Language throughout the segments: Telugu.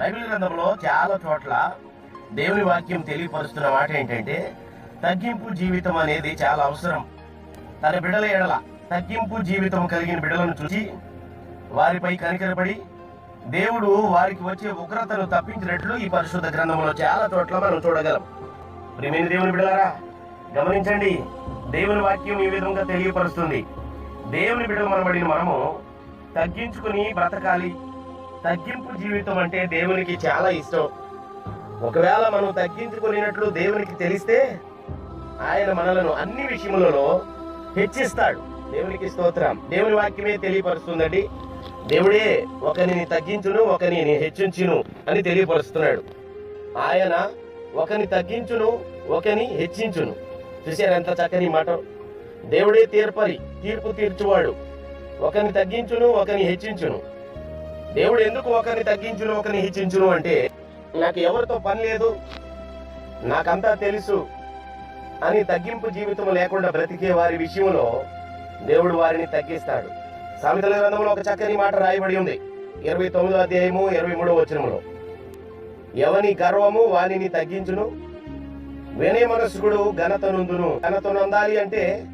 బైబిల్ గ్రంథంలో చాలా చోట్ల దేవుని వాక్యం తెలియపరుస్తున్న మాట ఏంటంటే తగ్గింపు జీవితం అనేది చాలా అవసరం. తన బిడల ఎడల తగ్గింపు జీవితం కలిగిన బిడలను చూసి వారిపై కనికరపడి దేవుడు వారికి వచ్చే ఉగ్రతను తప్పించినట్లు ఈ పరిశుద్ధ గ్రంథంలో చాలా చోట్ల మనం చూడగలం. ప్రేమైన దేవుని బిడలారా గమనించండి దేవుని వాక్యం ఈ విధంగా తెలియపరుస్తుంది. దేవుని బిడలు మనబడిన మనము తగ్గించుకుని బ్రతకాలి. తగ్గింపు జీవితం అంటే దేవునికి చాలా ఇష్టం. ఒకవేళ మనం తగ్గించుకునేటట్లు దేవునికి తెలిస్తే ఆయన మనలను అన్ని విషయములలో హెచ్చిస్తాడు. దేవునికి స్తోత్రం. దేవుని వాక్యమే తెలియపరుస్తుందండి. దేవుడే ఒకరిని తగ్గించును ఒకరిని హెచ్చించును అని తెలియపరుస్తున్నాడు. ఆయన ఒకరిని తగ్గించును ఒకరిని హెచ్చించును. చూశారు ఎంత చక్కని మాట? దేవుడే తీర్పరి తీర్పు తీర్చువాడు. ఒకరిని తగ్గించును ఒకరిని హెచ్చించును. దేవుడు ఎందుకు ఒకరిని తగ్గించును ఒకరిని హెచ్చించును అంటే నాకు ఎవరితో పని లేదు నాకంతా తెలుసు అని తగ్గింపు జీవితం లేకుండా బ్రతికే వారి విషయంలో దేవుడు వారిని తగ్గిస్తాడు. సామెతల గ్రంథంలో ఒక చక్కని మాట రాయబడి ఉంది. ఇరవై తొమ్మిదో అధ్యాయము ఇరవై మూడో వచనములో. ఎవని గర్వము వానిని తగ్గించును వినయ మనస్కుడు ఘనతనుందును ఘనతనుందాలి అంటే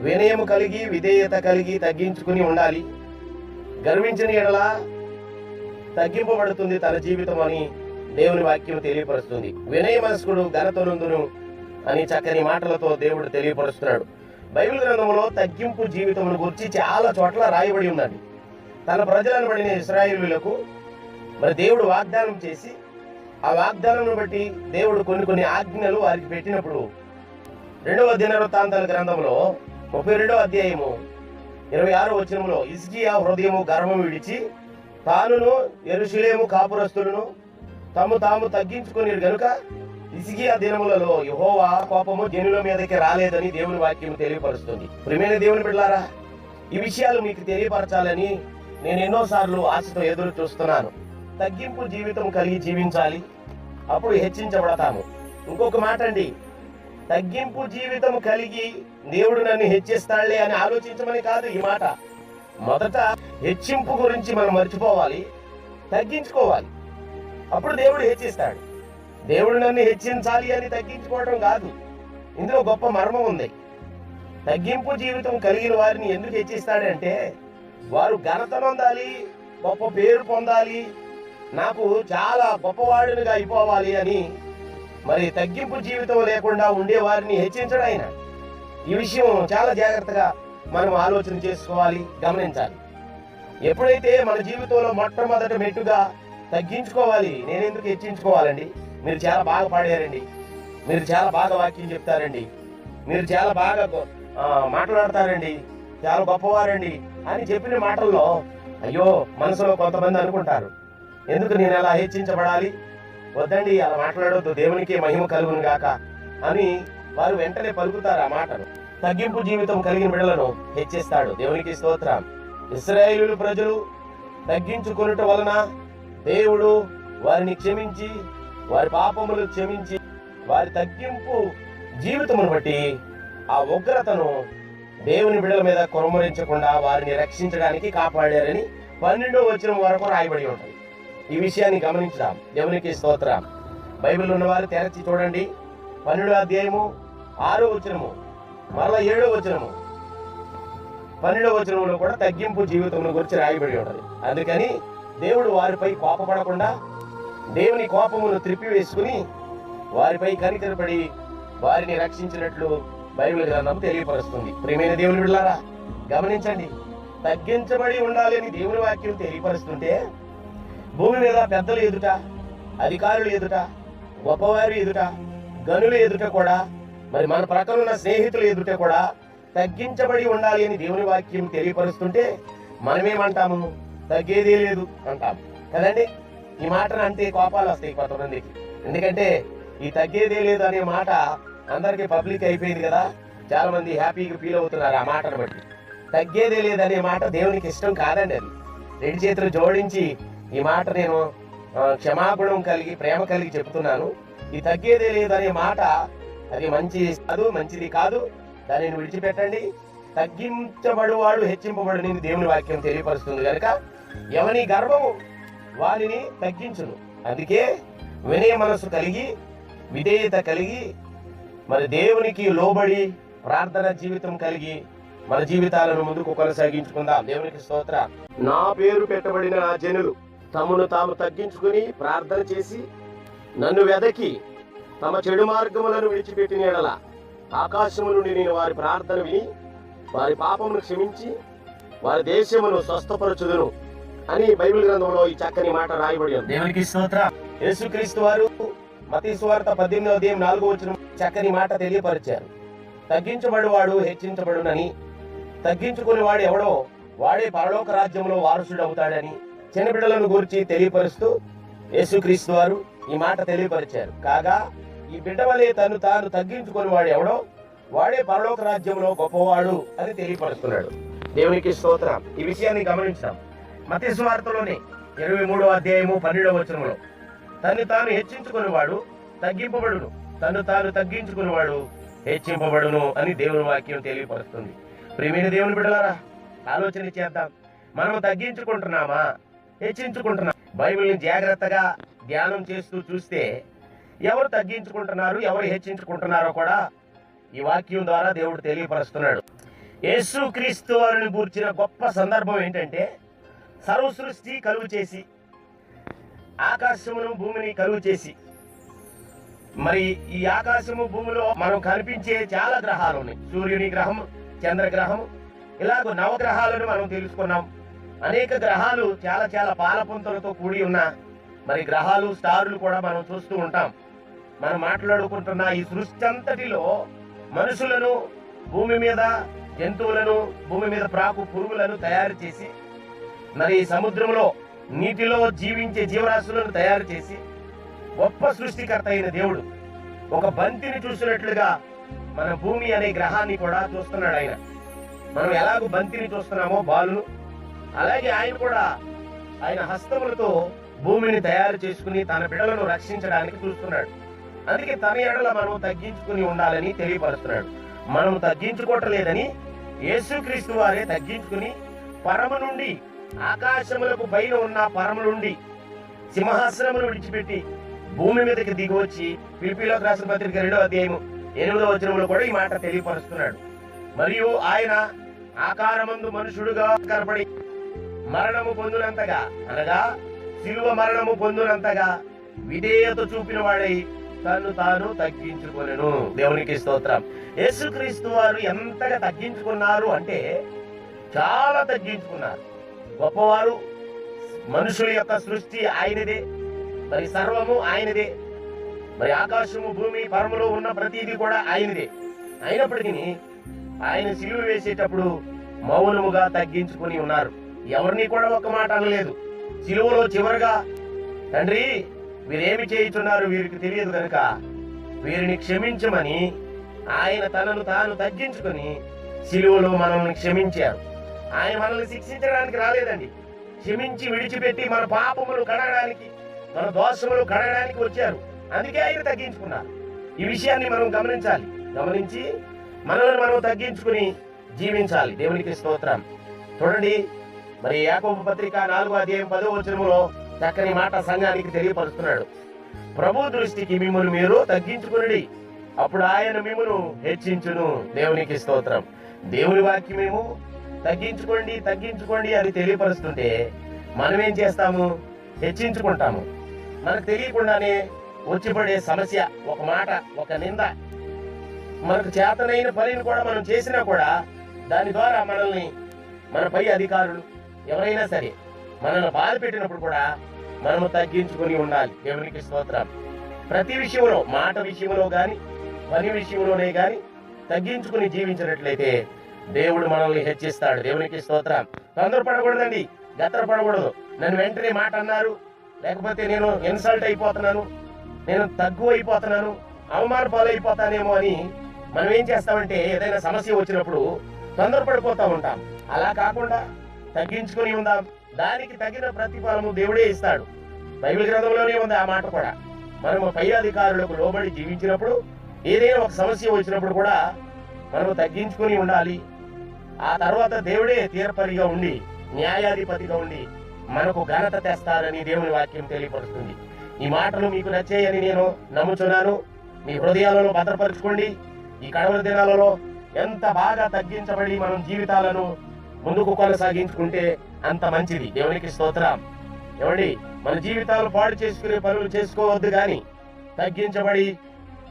వినయము కలిగి విధేయత కలిగి తగ్గించుకుని ఉండాలి. గర్వించిన ఎడలా తగ్గింపబడుతుంది తన జీవితం అని దేవుని వాక్యం తెలియపరుస్తుంది. వినయ మనస్కుడు ఘనతనుందును అని చక్కని మాటలతో దేవుడు తెలియపరుస్తున్నాడు. బైబిల్ గ్రంథంలో తగ్గింపు జీవితమును గురించి చాలా చోట్ల రాయబడి ఉందండి. తన ప్రజలను పడిన ఇస్రాయిలులకు మరి దేవుడు వాగ్దానం చేసి ఆ వాగ్దానం బట్టి దేవుడు కొన్ని కొన్ని ఆజ్ఞలు వారికి పెట్టినప్పుడు రెండవ దినవృత్తాంతాల గ్రంథంలో ముప్పై రెండవ అధ్యాయము ఇరవై ఆరో వచనంలో ఇస్కియా హృదయము గర్వము విడిచి తానును ఎరుషులేము కాపురస్తులను తాము తాము తగ్గించుకుని గనుక ఆ దినములలో యహోవా కోపము జనుల మీదకి రాలేదని దేవుని వాక్యం తెలియపరుస్తుంది. ప్రియమైన దేవుని బిడ్డారా ఈ విషయాలు మీకు తెలియపరచాలని నేను ఎన్నోసార్లు ఆశతో ఎదురు చూస్తున్నాను. తగ్గింపు జీవితం కలిగి జీవించాలి అప్పుడు హెచ్చించబడతాము. ఇంకొక మాట అండి తగ్గింపు జీవితం కలిగి దేవుడు నన్ను హెచ్చిస్తాడులే అని ఆలోచించమని కాదు ఈ మాట. మొదట హెచ్చింపు గురించి మనం మర్చిపోవాలి తగ్గించుకోవాలి. అప్పుడు దేవుడు హెచ్చిస్తాడు దేవుడు నన్ను హెచ్చించాలి అని తగ్గించుకోవడం కాదు. ఇందులో గొప్ప మర్మం ఉంది. తగ్గింపు జీవితం కలిగిన వారిని ఎందుకు హెచ్చిస్తాడంటే వారు ఘనత పొందాలి గొప్ప పేరు పొందాలి నాకు చాలా గొప్పవాడినిగా అయిపోవాలి అని. మరి తగ్గింపు జీవితం లేకుండా ఉండే వారిని హెచ్చించడం ఆయన ఈ విషయం చాలా జాగ్రత్తగా మనం ఆలోచన చేసుకోవాలి గమనించాలి. ఎప్పుడైతే మన జీవితంలో మొట్టమొదటి మెట్టుగా తగ్గించుకోవాలి నేను ఎందుకు హెచ్చించుకోవాలండి? మీరు చాలా బాగా పాడారండి. మీరు చాలా బాగా వాక్యం చెప్తారండి. మీరు చాలా బాగా మాట్లాడతారండి. చాలా గొప్పవారండి అని చెప్పిన మాటల్లో అయ్యో మనసులో కొంతమంది అనుకుంటారు. ఎందుకు నేను అలా హెచ్చించబడాలి? వద్దండి అలా మాట్లాడొద్దు. దేవునికి మహిమ కలుగును గాక అని వారు వెంటనే పలుకుతారు ఆ మాటను తగ్గింపు జీవితం కలిగిన బిడలను హెచ్చిస్తాడు. దేవునికి స్తోత్రం. ఇస్రాయేలు ప్రజలు తగ్గించుకొనుట వలన దేవుడు వారిని క్షమించి వారి పాపములు క్షమించి వారి తగ్గింపు జీవితమును బట్టి ఆ ఉగ్రతను దేవుని బిడల మీద కొరమరించకుండా వారిని రక్షించడానికి కాపాడారని పన్నెండో వచనం వరకు రాయబడి ఉంటుంది. ఈ విషయాన్ని గమనించుదాం. దేవునికి స్తోత్రం. బైబిల్ ఉన్నవారు తెరచి చూడండి. పన్నెండో అధ్యాయము ఆరో వచనము. మరలా ఏడో వచనము. పన్నెండో వచనంలో కూడా తగ్గింపు జీవితం గురించి రాయబడి ఉంటుంది అందుకని దేవుడు వారిపై కోపపడకుండా దేవుని కోపమును త్రిప్పివేసుకుని వారిపై కనికరపడి వారిని రక్షించినట్లు బైబిల్ గ్రంథం తెలియపరుస్తుంది. ప్రియమైన దేవుని బిడ్డారా గమనించండి. తగ్గించబడి ఉండాలని దేవుని వాక్యం తెలియపరుస్తుంటే భూమి మీద పెద్దలు ఎదుట అధికారులు ఎదుట గొప్పవారు ఎదుట గనులు ఎదుట కూడా మరి మన ప్రక్కన ఉన్న స్నేహితులు ఎదుట కూడా తగ్గించబడి ఉండాలి అని దేవుని వాక్యం తెలియపరుస్తుంటే మనమేమంటాము? తగ్గేదే లేదు అంటాము. కదండి? ఈ మాటను అంటే కోపాలు వస్తాయి కొంతమందికి. ఎందుకంటే ఈ తగ్గేదే లేదు అనే మాట అందరికీ పబ్లిక్ అయిపోయింది కదా. చాలా మంది హ్యాపీగా ఫీల్ అవుతున్నారు ఆ మాటను బట్టి. తగ్గేదే లేదనే మాట దేవునికి ఇష్టం కాదండి అది. రెండు చేతులు జోడించి ఈ మాట నేను క్షమాపణం క్షమాగుణం కలిగి ప్రేమ కలిగి చెప్తున్నాను. ఈ తగ్గేదే లేదనే మాట అది మంచి కాదు మంచిది కాదు. దానిని విడిచిపెట్టండి. తగ్గించబడువాడు హెచ్చింపబడు నేను దేవుని వాక్యం తెలియపరుస్తుంది కనుక ఎవని గర్వము వారిని తగ్గించును. అందుకే వినయ మనసు కలిగి విధేయత కలిగి మరి దేవునికి లోబడి ప్రార్థన జీవితం కలిగి మన జీవితాలను ముందుకు కొనసాగించుకుందాం. దేవునికి స్తోత్ర. నా పేరు పెట్టబడిన ఆ జనులు తమను తాము తగ్గించుకుని ప్రార్థన చేసి నన్ను వెదకి తమ చెడు మార్గములను విడిచిపెట్టిన ఎడల ఆకాశము నుండి నేను వారి ప్రార్థన విని వారి పాపమును క్షమించి వారి దేశమును స్వస్థపరచుదును అని బైబిల్ గ్రంథంలో ఈ చక్కని మాట రాయబడి ఉంది. దేవునికి స్తోత్ర. యేసుక్రీస్తు వారు మతీ సువార్త పద్దెనిమిదవ అధ్యాయం నాలుగో వచ్చిన చక్కని మాట తెలియపరిచారు. తగ్గించబడువాడు హెచ్చించబడునని తగ్గించుకుని వాడు ఎవడో వాడే పరలోక రాజ్యంలో వారసుడు అవుతాడని చిన్న బిడ్డలను గురించి తెలియపరుస్తూ యేసుక్రీస్తు వారు ఈ మాట తెలియపరిచారు. కాగా ఈ బిడ్డ వలె తను తాను తగ్గించుకుని వాడు ఎవడో వాడే పరలోక రాజ్యంలో గొప్పవాడు అని తెలియపరుస్తున్నాడు. దేవునికి స్తోత్రం. ఈ విషయాన్ని గమనించాం. మత స్వార్థలోనే ఇరవై మూడవ అధ్యాయము పన్నెండవ వచనంలో తను తాను హెచ్చించుకుని వాడు తగ్గింపబడును. తను తాను తగ్గించుకుని వాడు హెచ్చింపబడును అని దేవుని వాక్యం తెలియపరుస్తుంది. ప్రేమైన దేవుని బిడ్డలారా ఆలోచన చేద్దాం. మనం తగ్గించుకుంటున్నామా? హెచ్చించుకుంటున్నాం బైబిల్ని జాగ్రత్తగా ధ్యానం చేస్తూ చూస్తే ఎవరు తగ్గించుకుంటున్నారు ఎవరు హెచ్చించుకుంటున్నారో కూడా ఈ వాక్యం ద్వారా దేవుడు తెలియపరుస్తున్నాడు. యేసు క్రీస్తు వారిని గూర్చిన గొప్ప సందర్భం ఏంటంటే సర్వ సృష్టి కలుగు చేసి ఆకాశమును భూమిని కలుగు చేసి మరి ఈ ఆకాశము భూమిలో మనం కనిపించే చాలా గ్రహాలు ఉన్నాయి సూర్యుని గ్రహం చంద్రగ్రహం ఇలాగ నవగ్రహాలను మనం తెలుసుకున్నాం. అనేక గ్రహాలు చాలా చాలా పాలపుంతలతో కూడి ఉన్న మరి గ్రహాలు స్టార్లు కూడా మనం చూస్తూ ఉంటాం. మనం మాట్లాడుకుంటున్న ఈ సృష్టి అంతటిలో మనుషులను భూమి మీద జంతువులను భూమి మీద ప్రాకు పురుగులను తయారు చేసి మరి సముద్రంలో నీటిలో జీవించే జీవరాశులను తయారు చేసి గొప్ప సృష్టికర్త అయిన దేవుడు ఒక బంతిని చూసినట్లుగా మన భూమి అనే గ్రహాన్ని కూడా చూస్తున్నాడు ఆయన. మనం ఎలాగో బంతిని చూస్తున్నామో బాలు అలాగే ఆయన కూడా ఆయన హస్తములతో భూమిని తయారు చేసుకుని తన బిడలను రక్షించడానికి చూస్తున్నాడు. అందుకే తన ఎడల మనం తగ్గించుకుని ఉండాలని తెలియపరుస్తున్నాడు. మనం తగ్గించుకోవటలేదని యేసుక్రీస్తు వారే తగ్గించుకుని పరమ నుండి ఆకాశములకు పైన ఉన్న పరమ నుండి సింహాసనమును విడిచిపెట్టి భూమి మీదకి దిగి వచ్చి పిలిపిలోకి రాసిన పత్రిక రెండో అధ్యాయము ఎనిమిదో వచనంలో కూడా ఈ మాట తెలియపరుస్తున్నాడు. మరియు ఆయన ఆకారమందు మనుషుడుగా కనపడి మరణము పొందినంతగా అనగా శిలువ మరణము పొందినంతగా విధేయత చూపిన వాడై తను తాను తగ్గించుకొనెను. దేవునికి స్తోత్రం. యేసుక్రీస్తు వారు ఎంతగా తగ్గించుకున్నారు అంటే చాలా తగ్గించుకున్నారు. గొప్పవారు మనుషుల యొక్క సృష్టి ఆయనదే. మరి సర్వము ఆయనదే. మరి ఆకాశము భూమి పరములో ఉన్న ప్రతిదీ కూడా ఆయనదే. అయినప్పటికీ ఆయన సిలువ వేసేటప్పుడు మౌనముగా తగ్గించుకుని ఉన్నారు. ఎవరిని కూడా ఒక మాట అనలేదు. సిలువలో చివరిగా తండ్రి వీరేమి చేయుచున్నారు వీరికి తెలియదు కనుక వీరిని క్షమించమని ఆయన తనను తాను తగ్గించుకొని సిలువలో మనల్ని క్షమించారు. ఆయన మనల్ని శిక్షించడానికి రాలేదండి. క్షమించి విడిచిపెట్టి మన పాపములు కడగడానికి మన దోషములు కడగడానికి వచ్చారు. అందుకే ఆయన తగ్గించుకున్నారు. ఈ విషయాన్ని మనం గమనించాలి. గమనించి మనల్ని మనం తగ్గించుకుని జీవించాలి. దేవునికి స్తోత్రం. చూడండి మరి యాకోబు పత్రిక నాలుగో అధ్యాయం పదో వచనములో చక్కని మాట సంఘానికి తెలియపరుస్తున్నాడు. ప్రభు దృష్టికి మిమ్మల్ని మీరు తగ్గించుకుని అప్పుడు ఆయన మిమ్మను హెచ్చించును. దేవునికి స్తోత్రం. దేవుని వాక్యమేమో తగ్గించుకోండి తగ్గించుకోండి అని తెలియపరుస్తుంటే మనం ఏం చేస్తాము? హెచ్చించుకుంటాము. మనకు తెలియకుండానే వచ్చిపడే సమస్య ఒక మాట ఒక నింద మనకు చేతనైన పనిని కూడా మనం చేసినా కూడా దాని ద్వారా మనల్ని మన పై అధికారులు ఎవరైనా సరే మనల్ని బాధ పెట్టినప్పుడు కూడా మనము తగ్గించుకొని ఉండాలి. దేవునికి స్తోత్రం ప్రతి విషయంలో మాట విషయంలో కానీ పని విషయంలోనే కానీ తగ్గించుకుని జీవించినట్లయితే దేవుడు మనల్ని హెచ్చిస్తాడు. దేవునికి స్తోత్రం తొందరపడకూడదండి. గత్తరపడకూడదు. నన్ను వెంటనే మాట అన్నారు. లేకపోతే నేను ఇన్సల్ట్ అయిపోతున్నాను. నేను తగ్గు అయిపోతున్నాను. అవమాన పాలైపోతానేమో అని మనం ఏం చేస్తామంటే ఏదైనా సమస్య వచ్చినప్పుడు తొందరపడిపోతూ ఉంటాం. అలా కాకుండా తగ్గించుకొని ఉందాం. దానికి తగిన ప్రతిఫలము దేవుడే ఇస్తాడు. బైబిల్ గ్రంథంలోనే ఉంది ఆ మాట కూడా. మనము పై అధికారులకు లోబడి జీవించినప్పుడు ఏదైనా ఒక సమస్య వచ్చినప్పుడు కూడా మనము తగ్గించుకుని ఉండాలి. ఆ తర్వాత దేవుడే తీర్పరిగా ఉండి న్యాయాధిపతిగా ఉండి మనకు ఘనత తెస్తారని దేవుని వాక్యం తెలియపరుస్తుంది. ఈ మాటలు మీకు నచ్చాయని నేను నమ్ముచున్నాను. మీ హృదయాలలో భద్రపరచుకోండి. ఈ కడవల దినాలలో ఎంత బాగా తగ్గించబడి మనం జీవితాలను ముందుకు కొనసాగించుకుంటే అంత మంచిది. దేవునికి స్తోత్రం. ఎవడి మన జీవితాలు పాడు చేసుకునే పనులు చేసుకోవద్దు కానీ తగ్గించబడి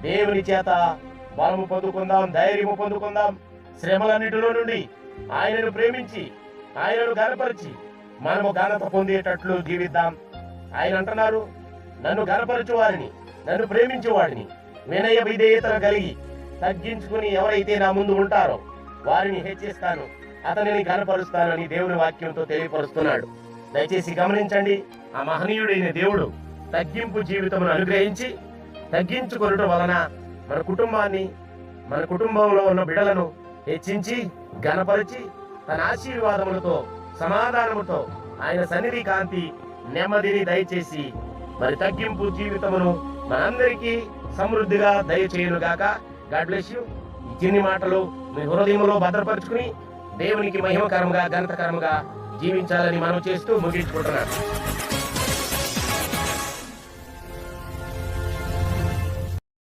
దేవుని చేత బలము పొందుకుందాం ధైర్యము పొందుకుందాం. శ్రమలన్నిటిలో నుండి ఆయనను ప్రేమించి ఆయనను గనపరిచి మనము ఘనత పొందేటట్లు జీవిద్దాం. ఆయన అంటున్నారు నన్ను గనపరచు వారిని నన్ను ప్రేమించు వాడిని వినయ విధేయతను కలిగి తగ్గించుకుని ఎవరైతే నా ముందు ఉంటారో వారిని హెచ్చిస్తాను. అతనిని గనపరుస్తానని దేవుని వాక్యంతో తెలియపరుస్తున్నాడు. దయచేసి గమనించండి ఆ మహనీయుడైన దేవుడు తగ్గింపు జీవితమును అనుగ్రహించి తగ్గించుకొనటం వలన మన కుటుంబాన్ని మన కుటుంబంలో ఉన్న బిడలను హెచ్చించి గనపరిచి తన ఆశీర్వాదములతో సమాధానముతో ఆయన సన్నిధి కాంతి నెమ్మదిని దయచేసి మరి తగ్గింపు జీవితమును మనందరికీ సమృద్ధిగా దయచేయునుగాక. God bless you. ఈ చిన్ని మాటలు మీ హృదయంలో భద్రపరుచుకుని దేవునికి మహిమకరముగా ఘనతకరముగా జీవించాలని మనం చేస్తూ ముగించుకుంటున్నాను